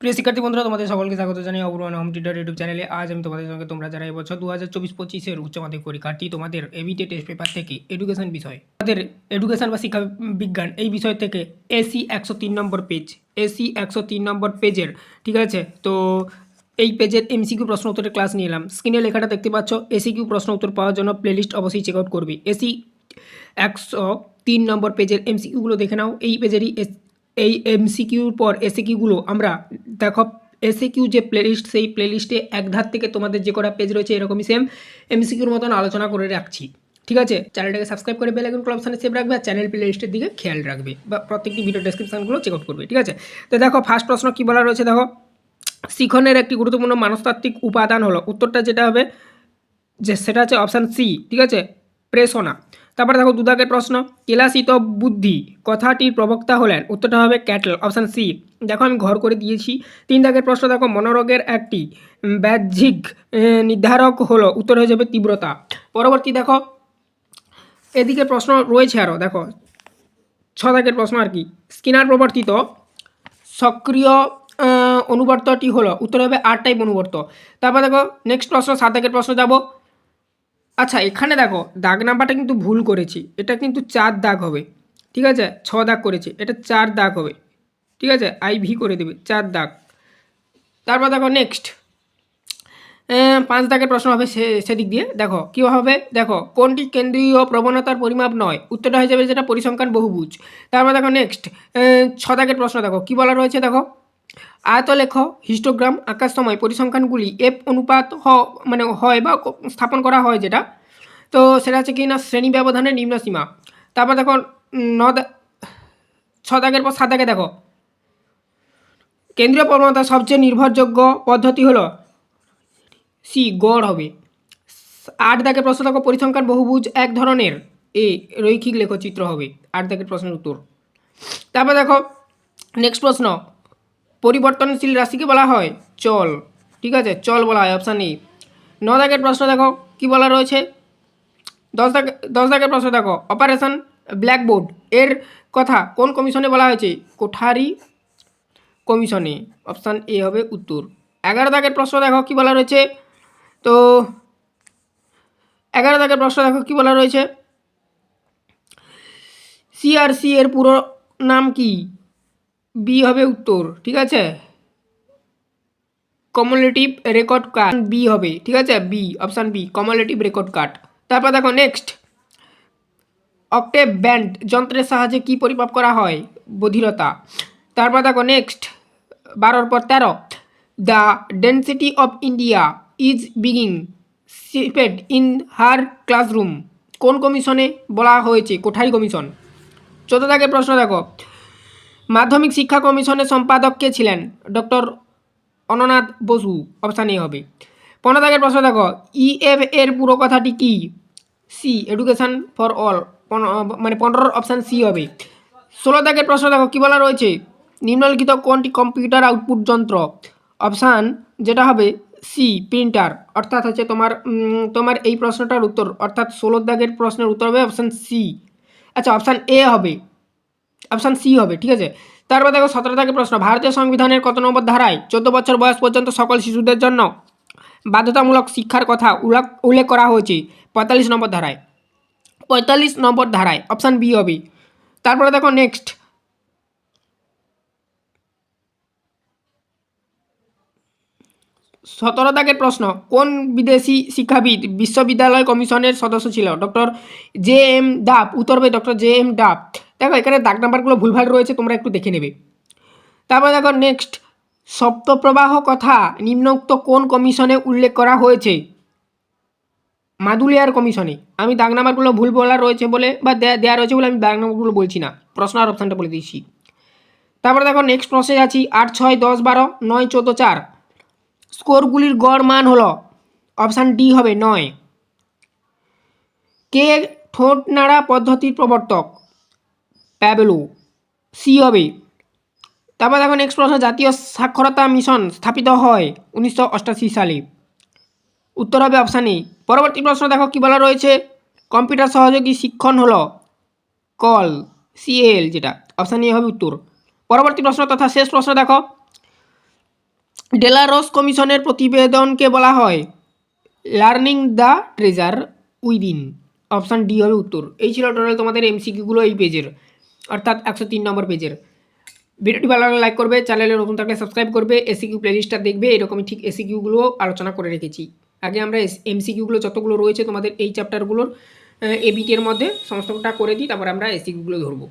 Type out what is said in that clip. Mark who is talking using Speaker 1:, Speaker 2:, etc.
Speaker 1: প্রিয় শিক্ষার্থী বন্ধুরা, তোমাদের সকলকে স্বাগত জানাই অবরোহণ হোম টিউটার ইউটিউব চ্যানেলে আজ আমি তোমাদের সঙ্গে তোমরা যারা এবছর দু হাজার চব্বিশ পঁচিশের উচ্চ মাধ্যমিক পরীক্ষার্থী, তোমাদের এবিটে টেস্ট পেপার থেকে এডুকেশন বিষয় তাদের এডুকেশন বা শিক্ষা বিজ্ঞান এই বিষয় থেকে এসি একশো তিন নম্বর পেজ এসি একশো তিন নম্বর পেজের ঠিক আছে? তো এই পেজের এমসিকিউ প্রশ্ন উত্তরের ক্লাস নিয়ে এলাম স্ক্রিনে লেখাটা দেখতে পাচ্ছ এসিকিউ প্রশ্ন উত্তর পাওয়ার জন্য প্লেলিস্ট অবশ্যই চেক আউট করবে এসি একশো তিন নম্বর পেজের এমসিকিউগুলো দেখে নাও। এই পেজেরই এই এমসিকিউর পর এসিকিউগুলো আমরা দেখো এসিকিউ যে প্লেলিস্ট সেই প্লেলিস্টে এক ধার থেকে তোমাদের যে কটা পেজ রয়েছে এরকমই সেম এমসিকিউর মতন আলোচনা করে রাখছি। ঠিক আছে? চ্যানেলটাকে সাবস্ক্রাইব করে বেল আইকন অপশানে সেভ রাখবে আর চ্যানেল প্লেলিস্টের দিকে খেয়াল রাখবে বা প্রত্যেকটি ভিডিও ডেসক্রিপশনগুলো চেক আউট করবে। ঠিক আছে? তো দেখো ফার্স্ট প্রশ্ন কী বলা রয়েছে দেখো? শিখনের একটি গুরুত্বপূর্ণ মানসতাত্ত্বিক উপাদান হলো, উত্তরটা যেটা হবে যে সেটা হচ্ছে অপশান সি ঠিক আছে? প্রেসোনা তারপরে দেখো দুদাকের প্রশ্ন কেলাসিত বুদ্ধি কথাটির প্রবক্তা হলেন। উত্তরটা হবে ক্যাটল অপশান সি। দেখো আমি ঘর করে দিয়েছি। তিন দাগের প্রশ্ন দেখো মনোরোগের একটি আহ, নির্ধারক হলো। উত্তর হয়ে যাবে তীব্রতা। পরবর্তী দেখো এদিকে প্রশ্ন রয়েছে আরও দেখো। ছ দাগের প্রশ্ন আর কি স্কিনার প্রবর্তিত সক্রিয় অনুবর্তটি হলো? উত্তর হবে আর টাইপ অনুবর্ত। তারপর দেখো নেক্সট প্রশ্ন সাত দাগের প্রশ্ন যাব আচ্ছা এখানে দেখো, দাগ নাম্বারটা কিন্তু ভুল করেছি। এটা কিন্তু চার দাগ হবে। ঠিক আছে? ছ দাগ করেছি। এটা চার দাগ হবে। ঠিক আছে? আই ভি করে দেবে, চার দাগ। তারপর দেখো নেক্সট পাঁচ দাগের প্রশ্ন হবে সে, সেদিক দিয়ে। দেখো, কী হবে? দেখো, কোনটি কেন্দ্রীয় প্রবণতার পরিমাপ নয়? উত্তরটা হয়ে যাবে যেটা পরিসংখ্যান বহুভুজ। তারপর দেখো নেক্সট ছ দাগের প্রশ্ন দেখো, কী বলা রয়েছে দেখো? আয়তলেখ হিস্টোগ্রাম আঁকার সময় পরিসংখ্যানগুলি এফ অনুপাত হ মানে হয় বা স্থাপন করা হয় যেটা। তো সেটা হচ্ছে কি না, শ্রেণি ব্যবধানের নিম্ন সীমা। তারপর দেখো ন ছ দাগের পর সাত দাগে দেখো। কেন্দ্রীয় প্রবণতার সবচেয়ে নির্ভরযোগ্য পদ্ধতি হলো সি, গড় হবে। আট দাগের প্রশ্ন দেখো, পরিসংখ্যান বহুভুজ এক ধরনের। এ, রৈখিক লেখচিত্র হবে। আট দাগের প্রশ্নের উত্তর। তারপর দেখো নেক্সট প্রশ্ন। পরিবর্তনশীল রাশিকে বলা হয় চল। ঠিক আছে? চল বলা হয় অপশান এ ন দাগের প্রশ্ন দেখো, কি বলা রয়েছে? দশ দাগ দশ দাগের প্রশ্ন দেখো অপারেশন ব্ল্যাকবোর্ড এর কথা কোন কমিশনে বলা হয়েছে? কোঠারি কমিশনে। অপশান এ হবে উত্তর। এগারো দাগের প্রশ্ন দেখো, কি বলা রয়েছে? তো, এগারো দাগের প্রশ্ন দেখো, কি বলা রয়েছে? সিআরসি এর পুরো নাম কি? বি হবে উত্তর, ঠিক আছে? কমুলেটিভ রেকর্ড কার্ড বি হবে, ঠিক আছে? B option B cumulative record card তারপর দেখো নেক্সট অক্টেভ ব্যান্ড যন্ত্রের সাহায্যে কি পরিমাপ করা হয়? বধিরতা। তারপর দেখো নেক্সট বারোর পর তেরো the density of India is বিগিং shaped in her classroom কোন কমিশনে বলা হয়েছে? কোঠারি কমিশন। চোদ্দ প্রশ্ন দেখো। মাধ্যমিক শিক্ষা কমিশনের সম্পাদক কে ছিলেন? Doctor Ananath Basu. Option A হবে। পনেরো দাগের প্রশ্ন দেখো ইএফ এর পুরো কথাটি কি? সি এডুকেশন ফর অল মানে পনেরোর অপশান সি হবে। ষোলো দাগের প্রশ্ন দেখো, কী বলা রয়েছে? নিম্নলিখিত কোনটি কম্পিউটার আউটপুট যন্ত্র? অপশান যেটা হবে সি প্রিন্টার অর্থাৎ হচ্ছে তোমার তোমার এই প্রশ্নটার উত্তর। অর্থাৎ ষোলো দাগের প্রশ্নের উত্তর হবে অপশান সি আচ্ছা অপশান এ হবে। অপশান সি হবে, ঠিক আছে? তারপর দেখো সতেরো থেকে প্রশ্ন, ভারতীয় সংবিধানের কত নম্বর ধারায় চোদ্দ বছর বয়স পর্যন্ত সকল শিশুদের জন্য বাধ্যতামূলক শিক্ষার কথা উল্লেখ করা হয়েছে পঁয়তাল্লিশ নম্বর ধারায়। পঁয়তাল্লিশ নম্বর ধারায় অপশান বি হবে। তারপরে দেখো নেক্সট সতেরো দাগের প্রশ্ন, কোন বিদেশি শিক্ষাবিদ বিশ্ববিদ্যালয় কমিশনের সদস্য ছিল? ডক্টর জে এম ডাব উত্তরবে ডক্টর জে এম ডাব। দেখো, এখানে দাগ নাম্বারগুলো ভুলভাল রয়েছে, তোমরা একটু দেখে নেবে। তারপর দেখো নেক্সট সপ্তপ্রবাহ কথা নিম্নোক্ত কোন কমিশনে উল্লেখ করা হয়েছে? মাদুলিয়ার কমিশনে। আমি দাগ নাম্বারগুলো ভুল বলা রয়েছে বলে বা দেয়া দেওয়া রয়েছে বলে আমি দাগ নাম্বারগুলো বলছি না। প্রশ্ন আর অপশানটা বলে দিয়েছি তারপরে দেখো নেক্সট প্রশ্নে আছি, আট, ছয়, দশ, বারো, নয়, চোদ্দ, চার। স্কোরগুলির গড় মান হলো, অপশান ডি হবে নয়। কে ঠোঁট নাড়া পদ্ধতির প্রবর্তক? প্যাবেলো সি হবে তারপর দেখো নেক্সট প্রশ্ন, জাতীয় সাক্ষরতা মিশন স্থাপিত হয় উনিশশো সালে। উত্তর হবে অপশান এ পরবর্তী প্রশ্ন দেখো কি বলা রয়েছে? কম্পিউটার সহযোগী শিক্ষণ হল কল সিএল যেটা। অপশান এ হবে উত্তর। পরবর্তী প্রশ্ন তথা শেষ প্রশ্ন দেখো। ডেলারস কমিশনের প্রতিবেদনকে বলা হয় learning the treasure within. Option D হবে উত্তর। এই ছিল টোটাল তোমাদের এমসিকিউগুলো এই পেজের অর্থাৎ একশো তিন নম্বর পেজের। ভিডিওটি ভালো লাগলে লাইক করবে চ্যানেলে নতুন থাকলে সাবস্ক্রাইব করবে এসিকিউ প্লেলিস্টটা দেখবে, এরকমই ঠিক এসিকিউগুলো আলোচনা করে রেখেছি। আগে আমরা এমসিকিউগুলো যতগুলো রয়েছে তোমাদের এই চ্যাপ্টারগুলোর এবিটি এর মধ্যে সমস্তটা করে দিই, তারপর আমরা এসিকিউগুলো ধরবো।